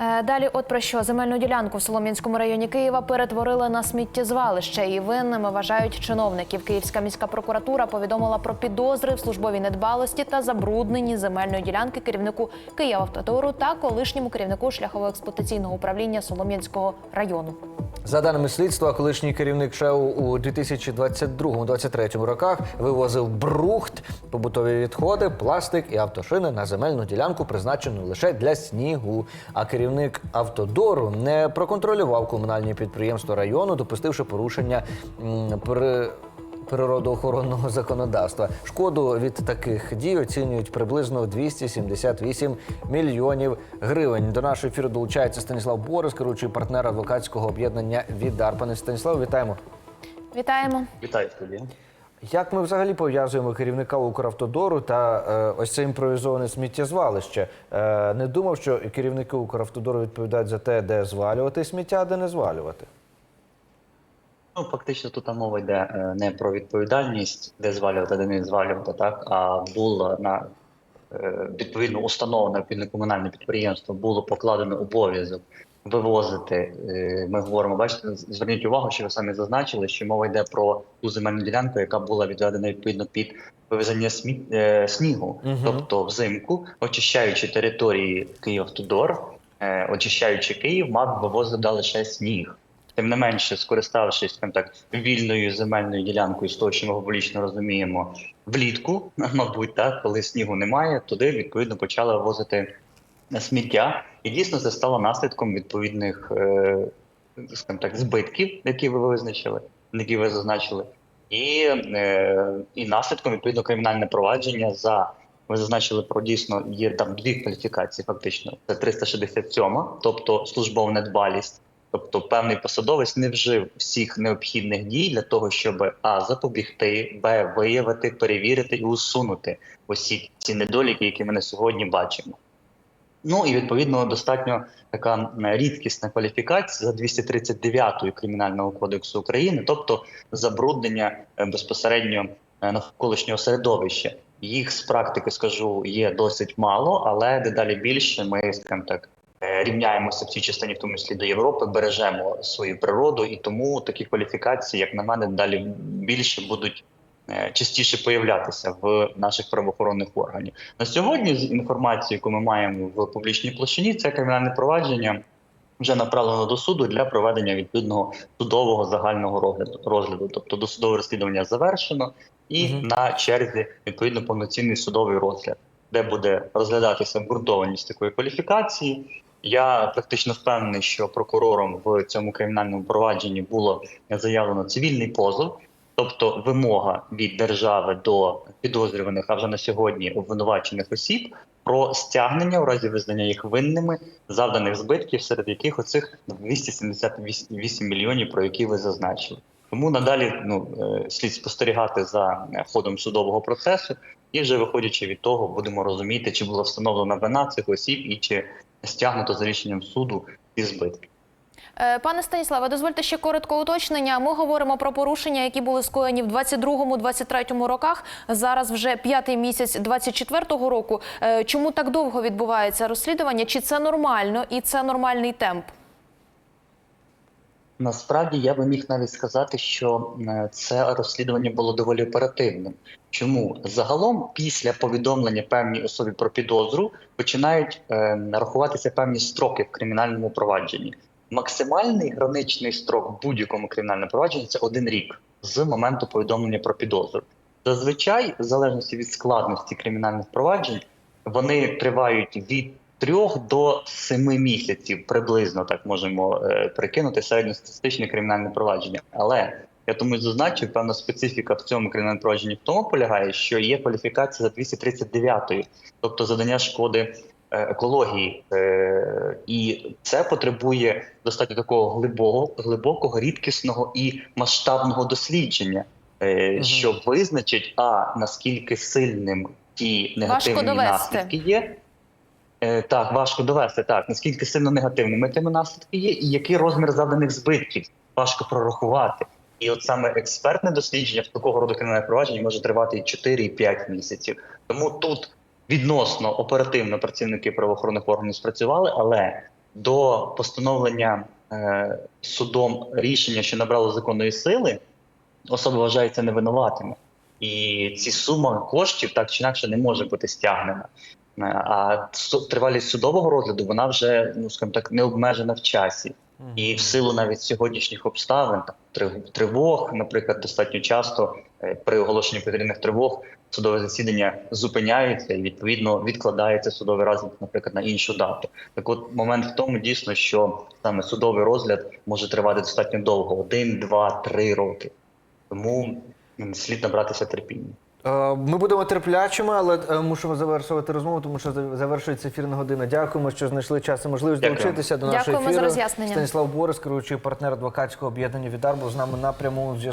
Е, Далі, от про що земельну ділянку в Солом'янському районі Києва перетворили на сміттєзвалище. І винними вважають чиновників. Київська міська прокуратура повідомила про підозри в службовій недбалості та забрудненні земельної ділянки керівнику Київавтодору та колишньому керівнику шляхово-експлуатаційного управління Солом'янського району. За даними слідства, колишній керівник ШЕУ у 2022-2023 роках вивозив брухт, побутові відходи, пластик і автошини на земельну ділянку, призначену лише для снігу. А керівник автодору не проконтролював комунальні підприємства району, допустивши порушення при природоохоронного законодавства. Шкоду від таких дій оцінюють приблизно 278 мільйонів гривень. До нашого ефіру долучається Станіслав Борис, керуючий партнер адвокатського об'єднання Відар. Пане Станіслав, вітаємо. Вітаємо. Вітаю студія. Як ми взагалі пов'язуємо керівника Укравтодору та е, ось це імпровізоване сміттєзвалище? Е, не думав, що керівники Укравтодору відповідають за те, де звалювати сміття, а де не звалювати. Ну, фактично тут мова йде е, не про відповідальність, де звалювати, де не звалювати, так, а було на е, відповідну установу, на комунальне підприємство було покладено обов'язок вивозити. е, Ми говоримо, бачите, зверніть увагу, що ви самі зазначили, що мова йде про ту земельну ділянку, яка була відведена відповідно під вивезення сміт, е, снігу, Мгм. тобто взимку, очищаючи території Київавтодор, е, очищаючи Київ, мав вивозити лише сніг. Тим не менше, скориставшись скажімо так вільною земельною ділянкою з того, що ми публічно розуміємо, влітку, мабуть, так, коли снігу немає, туди відповідно почали вивозити сміття, і дійсно це стало наслідком відповідних е, скажімо так, збитків, які ви визначили, які ви зазначили, і, е, і наслідком відповідно кримінальне провадження за. Ви зазначили про дійсно є там дві кваліфікації, фактично. Це 367, тобто службова недбалість. Тобто певний посадовець не вжив всіх необхідних дій для того, щоб а запобігти, б виявити, перевірити і усунути усі ці недоліки, які ми на сьогодні бачимо. Ну і відповідно достатньо така рідкісна кваліфікація за 239 кримінального кодексу України, тобто забруднення е, безпосередньо е, навколишнього середовища. Їх з практики скажу є досить мало, але дедалі більше ми скажімо так е, рівняємося в цій частині, в тому числі до Європи, бережемо свою природу, і тому такі кваліфікації, як на мене, далі більше будуть частіше появлятися в наших правоохоронних органів. На сьогодні, з інформацією, яку ми маємо в публічній площині, це кримінальне провадження вже направлено до суду для проведення відповідного судового загального розгляду. розгляду. Тобто досудове розслідування завершено, і Мгм. на черзі відповідно повноцінний судовий розгляд, де буде розглядатися обґрунтованість такої кваліфікації. Я практично впевнений, що прокурором в цьому кримінальному провадженні було заявлено цивільний позов, тобто вимога від держави до підозрюваних, а вже на сьогодні обвинувачених осіб про стягнення у разі визнання їх винними завданих збитків, серед яких оцих 278 мільйонів, про які ви зазначили. Тому надалі ну е, слід спостерігати за е, ходом судового процесу, і вже виходячи від того, будемо розуміти, чи була встановлена вина цих осіб і чи стягнуто за рішенням суду ці збитки. Е, Пане Станіславе, дозвольте ще коротко уточнення. Ми говоримо про порушення, які були скоєні в 22-23 роках. Зараз вже п'ятий місяць 24-го року. Е, Чому так довго відбувається розслідування? Чи це нормально і це нормальний темп? Насправді я би міг навіть сказати, що е, це розслідування було доволі оперативним. Чому загалом після повідомлення певній особі про підозру починають е, рахуватися певні строки в кримінальному провадженні? Максимальний граничний строк в будь-якому кримінальному провадженні це один рік з моменту повідомлення про підозру. Зазвичай, в залежності від складності кримінальних проваджень, вони тривають від трьох до семи місяців, приблизно так можемо е, прикинути середньостатистичне кримінальне провадження. Але я тому й зазначив, певна специфіка в цьому кримінальному провадженні в тому полягає, що є кваліфікація за 239, тобто завдання шкоди екології, Е, і це потребує достатньо такого глибокого, глибокого, рідкісного і масштабного дослідження, е, що визначить а наскільки сильним ті негативні наслідки є. Е, Так, важко довести так, наскільки сильно негативними тими наслідки є, і який розмір завданих збитків важко прорахувати. І от саме експертне дослідження в такого роду кримінальних проваджень може тривати і 4, і 5 місяців. Тому тут відносно оперативно працівники правоохоронних органів спрацювали, але до постановлення е, судом рішення, що набрало законної сили, особа вважається невинуватими. І ці сума коштів так чи інакше не може бути стягнена. Е, А тривалість судового розгляду вона вже, ну скажімо так, не обмежена в часі. І в силу навіть сьогоднішніх обставин, тривог, наприклад, достатньо часто е, при оголошенні повітряних тривог судове засідання зупиняється і відповідно відкладається судовий розгляд, наприклад, на іншу дату. Так от момент в тому дійсно, що саме судовий розгляд може тривати достатньо довго один, два, три роки. Тому слід набратися терпіння. Е, Ми будемо терплячими, але мушу завершувати розмову, тому що завершується ефірна година. Дякуємо, що знайшли час і можливість Дякую. долучитися до нашої Дякуємо за ефіру. роз'яснення. Станіслав Борис, керуючий партнер адвокатського об'єднання Відар, був з нами на прямому зв'язку.